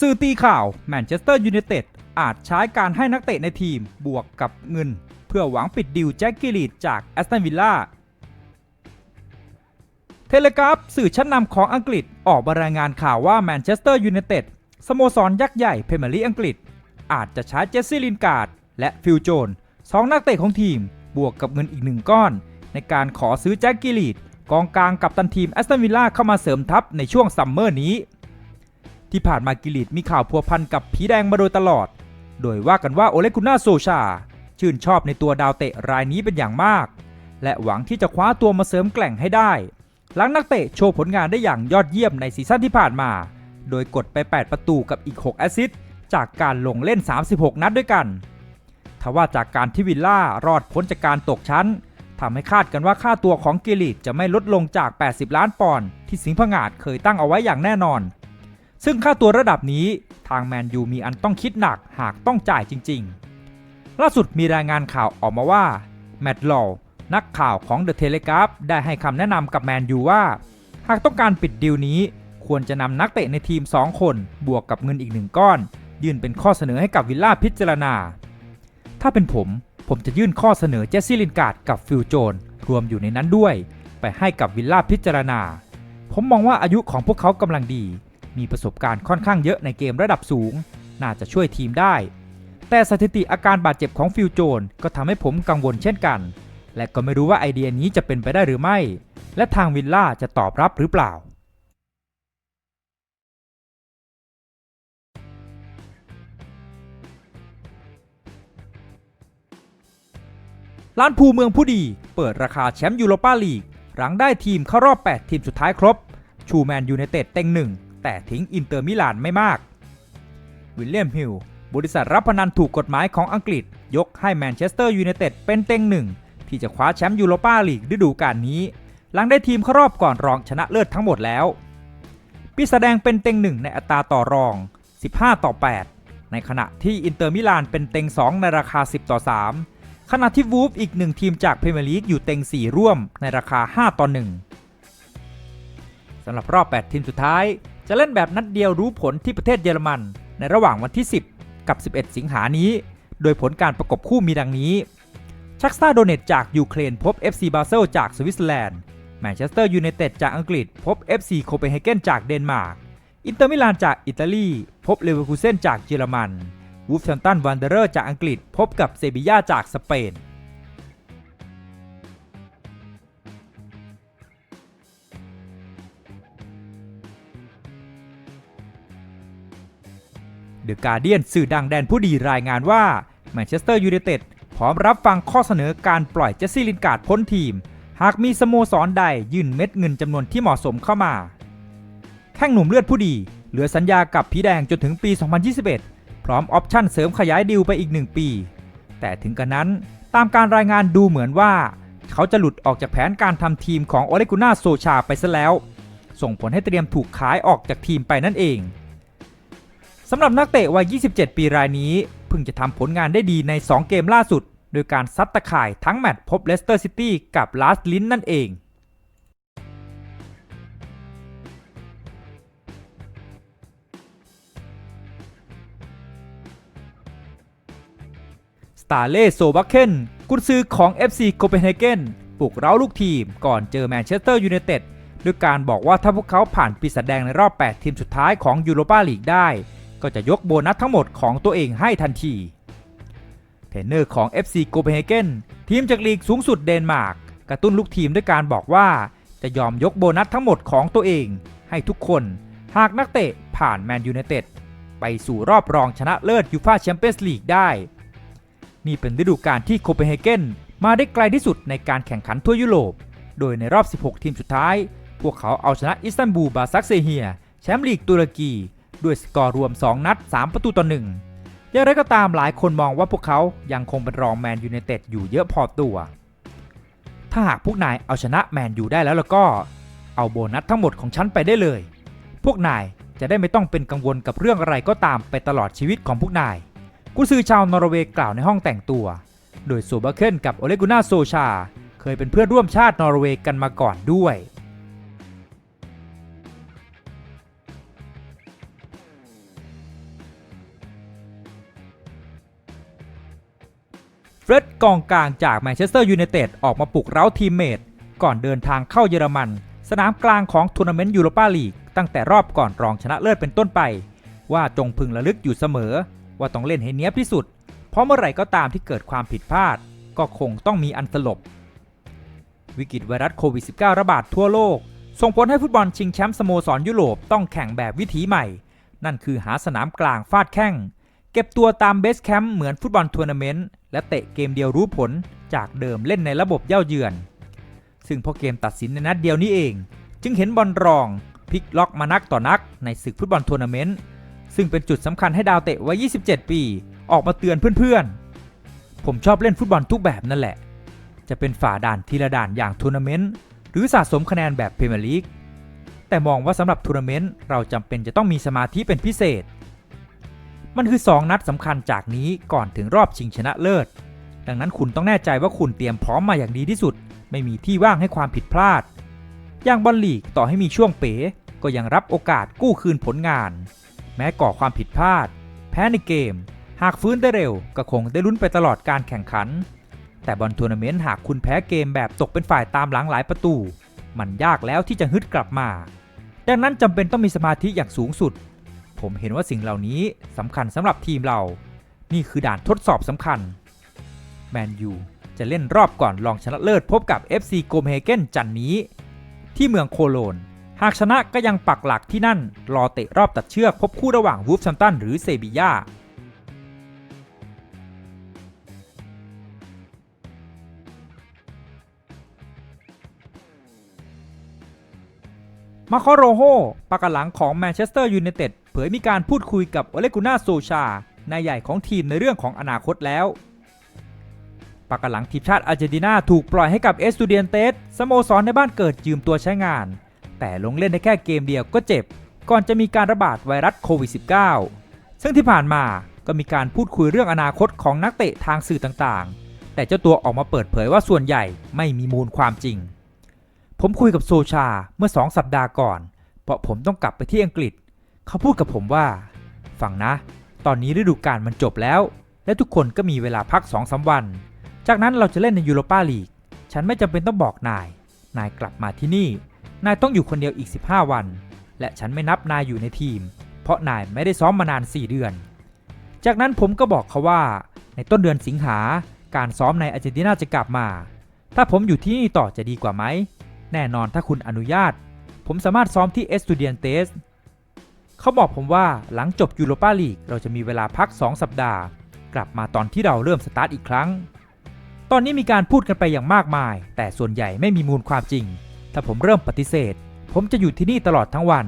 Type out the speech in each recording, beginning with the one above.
สื่อตีข่าวแมนเชสเตอร์ยูไนเต็ดอาจใช้การให้นักเตะในทีมบวกกับเงิน เพื่อหวังปิดดิวแจ็คกิลีดจากแอสตันวิลล่าเทเลกราฟสื่อชั้นนำของอังกฤษออกมารายงานข่าวว่าแมนเชสเตอร์ยูไนเต็ดสโมสรยักษ์ใหญ่เพรเมียร์ลีกอังกฤษ อาจจะใช้เจสซี่ลินการ์ดและฟิลโจนสองนักเตะของทีมบวกกับเงินอีกหนึ่งก้อน ในการขอซื้อแจ็คกิลีดกองกลางกับตันทีมแอสตันวิลล่าเข้ามาเสริมทัพในช่วงซัมเมอร์นี้ ที่ผ่านมากิลีดมีข่าวพัวพันกับผีแดงมาโดยตลอด โดยว่ากันว่าโอเลกุน่าโซชา ชื่นชอบในตัวดาวเตะรายนี้เป็นอย่างมาก และหวังที่จะคว้าตัวมาเสริมแกล่งให้ได้ หลังนักเตะโชว์ผลงานได้อย่างยอดเยี่ยมในซีซั่นที่ผ่านมา โดยกดไป 8 ประตูกับอีก 6 แอสซิสต์จากการลงเล่น 36 นัดด้วยกันทว่าจากการที่วิลล่ารอดพ้นจากการตกชั้นทำให้คาดกันว่าค่าตัวของกิลีดจะไม่ลดลงจาก 80 ล้านปอนด์ที่สิงห์ผงาดเคยตั้งเอาไว้อย่างแน่นอน ซึ่งค่าตัวระดับนี้ทางแมนยูมีอันต้องคิดหนักหากต้องจ่ายจริง ๆ ล่าสุดมีรายงานข่าวออกมาว่า แมตต์ลอว์นักข่าวของเดอะเทเลกราฟได้ให้คำแนะนำกับแมนยูว่า หากต้องการปิดดีลนี้ ควรจะนำนักเตะในทีม 2 คนบวกกับเงินอีกหนึ่งก้อน ยื่นเป็นข้อเสนอให้กับวิลล่าพิจารณา ถ้าเป็นผม ผมจะยื่นข้อเสนอเจสซี่ลินการ์ดกับฟิลโจนรวมอยู่ในนั้นด้วย ไปให้กับวิลล่าพิจารณา ผมมองว่าอายุของพวกเขากำลังดี มีประสบการณ์ค่อนข้างเยอะในเกมระดับสูง น่าจะช่วยทีมได้ แต่สถิติอาการบาดเจ็บของฟิลโจนก็ทำให้ผมกังวลเช่นกัน และก็ไม่รู้ว่าไอเดียนี้จะเป็นไปได้หรือไม่ และทางวิลล่าจะตอบรับหรือเปล่าล้านภูเมืองผู้ดี เปิดราคาแชมป์ยูโรปาลีก หลังได้ทีมเข้ารอบ 8 ทีมสุดท้ายครบ ชูแมนยูไนเต็ดเต็งหนึ่ง แต่ทิ้งอินเตอร์มิลานไม่มาก วิลเลียมฮิลบริษัทรับพนันถูกกฎหมายของอังกฤษ ยกให้แมนเชสเตอร์ยูไนเต็ดเป็นเต็งหนึ่ง ที่จะคว้าแชมป์ยูโรปาลีกฤดูกาลนี้ หลังได้ทีมเข้ารอบก่อนรองชนะเลิศทั้งหมดแล้วปีศาจแดงเป็นเต็งหนึ่งในอัตราต่อรอง 15 ต่อ 8 ในขณะที่อินเตอร์มิลานเป็นเต็ง 2 ในราคา 10 ต่อ 3 ขณะที่วูฟอีกหนึ่งทีมจากพรีเมียร์ลีกอยู่เต็ง 4 ร่วมในราคา 5 ต่อ 1สำหรับรอบ 8 ทีมสุดท้าย จะเล่นแบบนัดเดียวรู้ผลที่ประเทศเยอรมัน ในระหว่างวันที่ 10 กับ 11 สิงหานี้ โดยผลการประกบคู่มีดังนี้ ชักซาโดเนตจากยูเครนพบ FC บาเซลจากสวิตเซอร์แลนด์ แมนเชสเตอร์ยูไนเต็ดจากอังกฤษ พบ FC โคเปนเฮเกนจากเดนมาร์ก อินเตอร์มิลานจากอิตาลี พบเลเวอร์คูเซนจากเยอรมัน วูฟแฮมตันวันเดอร์จากอังกฤษ พบกับเซบียาจากสเปน เดอะการเดียนสื่อดังแดนผู้ดีรายงานว่าแมนเชสเตอร์ยูไนเต็ดพร้อมรับฟังข้อเสนอการปล่อยเจสซี่ลินการ์ดพ้นทีม หากมีสโมสรใดยื่นเม็ดเงินจำนวนที่เหมาะสมเข้ามา แข้งหนุ่มเลือดผู้ดี เหลือสัญญากับผีแดงจนถึงปี 2021 พร้อมออปชั่นเสริมขยายดีลไปอีก 1 ปี แต่ถึงกระนั้นตามการรายงานดูเหมือนว่า เขาจะหลุดออกจากแผนการทำทีมของโอเลกุน่าโซชาไปซะแล้ว ส่งผลให้เตรียมถูกขายออกจากทีมไปนั่นเอง สำหรับนักเตะวัย 27 ปีรายนี้เพิ่งจะทำผลงานได้ดีใน 2 เกมล่าสุด โดยการซัดตะข่ายทั้งแมตช์พบเลสเตอร์ซิตี้กับลาสลินนั่นเอง สตาร์เล่โซบักเคนกุนซือของ FC โคเปนเฮเกนปลุกเร้าลูกทีมก่อนเจอแมนเชสเตอร์ยูไนเต็ดด้วยการบอกว่าถ้าพวกเขาผ่านปีศาจแดงในรอบ 8 ทีมสุดท้ายของยูโรปาลีกได้ ก็จะยกโบนัสทั้งหมดของตัวเองให้ทันที เทรนเนอร์ของ FC โคเปนเฮเกนทีมจากลีกสูงสุดเดนมาร์กกระตุ้นลูกทีมด้วยการบอกว่า จะยอมยกโบนัสทั้งหมดของตัวเอง ให้ทุกคนหากนักเตะผ่านแมนยูไนเต็ดไปสู่รอบรองชนะเลิศยูฟ่าแชมเปี้ยนส์ลีกได้ นี่เป็นฤดูกาลที่โคเปนเฮเกนมาได้ไกลที่สุดในการแข่งขันทั่วยุโรป โดยในรอบ 16 ทีมสุดท้าย พวกเขาเอาชนะอิสตันบูลบาซักเซเฮีย แชมป์ลีกตุรกี ด้วยสกอร์รวม 2 นัด 3 ประตูต่อ1อย่างไรก็ตามหลายคนมองว่าพวกเขายังคงเป็นรองแมนยูไนเต็ดอยู่เยอะพอตัว ถ้าหากพวกนายเอาชนะแมนยูได้แล้วแล้วก็เอาโบนัสทั้งหมดของฉันไปได้เลย พวกนายจะได้ไม่ต้องเป็นกังวลกับเรื่องอะไรก็ตามไปตลอดชีวิตของพวกนาย กุซือชาวนอร์เวย์กล่าวในห้องแต่งตัว โดยโซบาเคนกับโอเลกุน่าโซชา เคยเป็นเพื่อนร่วมชาตินอร์เวย์กันมาก่อนด้วย เฟร็ดกองกลางจากแมนเชสเตอร์ยูไนเต็ดออกมาปลุกเร้าทีมเมทก่อนเดินทางเข้าเยอรมัน สนามกลางของทัวร์นาเมนต์ยูโรปาลีกตั้งแต่รอบก่อนรองชนะเลิศเป็นต้นไป ว่าจงพึงระลึกอยู่เสมอ ว่าต้องเล่นให้เนี้ยบที่สุด เพราะเมื่อไหร่ก็ตามที่เกิดความผิดพลาด ก็คงต้องมีอันสลบ วิกฤตไวรัสโควิด -19 ระบาดทั่วโลก ส่งผลให้ฟุตบอลชิงแชมป์สโมสรยุโรปต้องแข่งแบบวิถีใหม่ นั่นคือหาสนามกลางฟาดแข้ง เก็บตัวตามเบสแคมป์เหมือนฟุตบอลทัวร์นาเมนต์และเตะเกมเดียวรู้ผลจากเดิมเล่นในระบบเย่าเยือน ซึ่งพอเกมตัดสินในนัดเดียวนี้เอง จึงเห็นบอลรองพลิกล็อกมานักต่อนักในศึกฟุตบอลทัวร์นาเมนต์ซึ่งเป็นจุดสำคัญให้ดาวเตะวัย 27 ปี ออกมาเตือนเพื่อนๆ ผมชอบเล่นฟุตบอลทุกแบบนั่นแหละ จะเป็นฝ่าด่านทีละด่านอย่างทัวร์นาเมนต์หรือสะสมคะแนนแบบพรีเมียร์ลีกแต่มองว่าสำหรับทัวร์นาเมนต์เราจำเป็นจะต้องมีสมาธิเป็นพิเศษ มันคือ 2 นัดสำคัญจากนี้ก่อนถึงรอบชิงชนะเลิศ ดังนั้นคุณต้องแน่ใจว่าคุณเตรียมพร้อมมาอย่างดีที่สุด ไม่มีที่ว่างให้ความผิดพลาด อย่างบอลลีกต่อให้มีช่วงเป๋ ก็ยังรับโอกาสกู้คืนผลงาน แม้ก่อความผิดพลาด แพ้ในเกม หากฟื้นได้เร็ว ก็คงได้ลุ้นไปตลอดการแข่งขัน แต่บอลทัวร์นาเมนต์หากคุณแพ้เกมแบบตกเป็นฝ่ายตามหลังหลายประตู มันยากแล้วที่จะฮึดกลับมา ดังนั้นจำเป็นต้องมีสมาธิอย่างสูงสุด ผมเห็นว่าสิ่งเหล่านี้สำคัญสำหรับทีมเรา นี่คือด่านทดสอบสำคัญ แมนยูจะเล่นรอบก่อนรองชนะเลิศพบกับ FC โกมเฮเกนจันนี้ ที่เมืองโคโลน หากชนะก็ยังปักหลักที่นั่น รอเตะรอบตัดเชือกพบคู่ระหว่างวูฟแชมตันหรือเซบียามาคอโรโฮปากหลังของแมนเชสเตอร์ยูไนเต็ด เผยมีการพูดคุยกับโอเลกุน่าโซชานายใหญ่ของทีมในเรื่องของอนาคตแล้วปากหลังทีมชาติอาร์เจนตินาถูกปล่อยให้กับเอสตูเดียนเตสสโมสรในบ้านเกิดยืมตัวใช้งาน แต่ลงเล่นได้แค่เกมเดียวก็เจ็บ ก่อนจะมีการระบาดไวรัสโควิด -19 ซึ่งที่ผ่านมาก็มีการพูดคุยเรื่องอนาคตของนักเตะทางสื่อต่างๆ แต่เจ้าตัวออกมาเปิดเผยว่าส่วนใหญ่ไม่มีมูลความจริง ผมคุยกับโซชาเมื่อสองสัปดาห์ก่อน เพราะผมต้องกลับไปที่อังกฤษ เขาพูดกับผมว่า ฟังนะ ตอนนี้ฤดูกาลมันจบแล้ว และทุกคนก็มีเวลาพัก2องสาวัน จากนั้นเราจะเล่นในยูโรปาลีก ฉันไม่จำเป็นต้องบอกนาย นายกลับมาที่นี่ นายต้องอยู่คนเดียวอีก 15 วัน และฉันไม่นับนายอยู่ในทีม เพราะนายไม่ได้ซ้อมมานาน 4 เดือน จากนั้นผมก็บอกเขาว่า ในต้นเดือนสิงหา การซ้อมในอาร์เจนตินาจะกลับมา ถ้าผมอยู่ที่นี่ต่อจะดีกว่าไหม แน่นอนถ้าคุณอนุญาต ผมสามารถซ้อมที่เอสตูเดียนเตส เขาบอกผมว่าหลังจบยูโรปาลีกเราจะมีเวลาพัก 2 สัปดาห์ กลับมาตอนที่เราเริ่มสตาร์ทอีกครั้ง ตอนนี้มีการพูดกันไปอย่างมากมาย แต่ส่วนใหญ่ไม่มีมูลความจริง ถ้าผมเริ่มปฏิเสธ ผมจะอยู่ที่นี่ตลอดทั้งวัน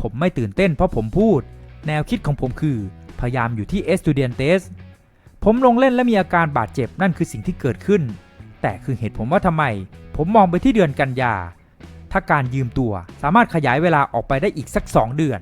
ผมไม่ตื่นเต้นเพราะผมพูด แนวคิดของผมคือ พยายามอยู่ที่เอสตูเดียนเตสผมลงเล่นและมีอาการบาดเจ็บนั่นคือสิ่งที่เกิดขึ้น แต่คือเหตุผมว่าทำไม ผมมองไปที่เดือนกันยา ถ้าการยืมตัวสามารถขยายเวลาออกไปได้อีกสัก 2 เดือน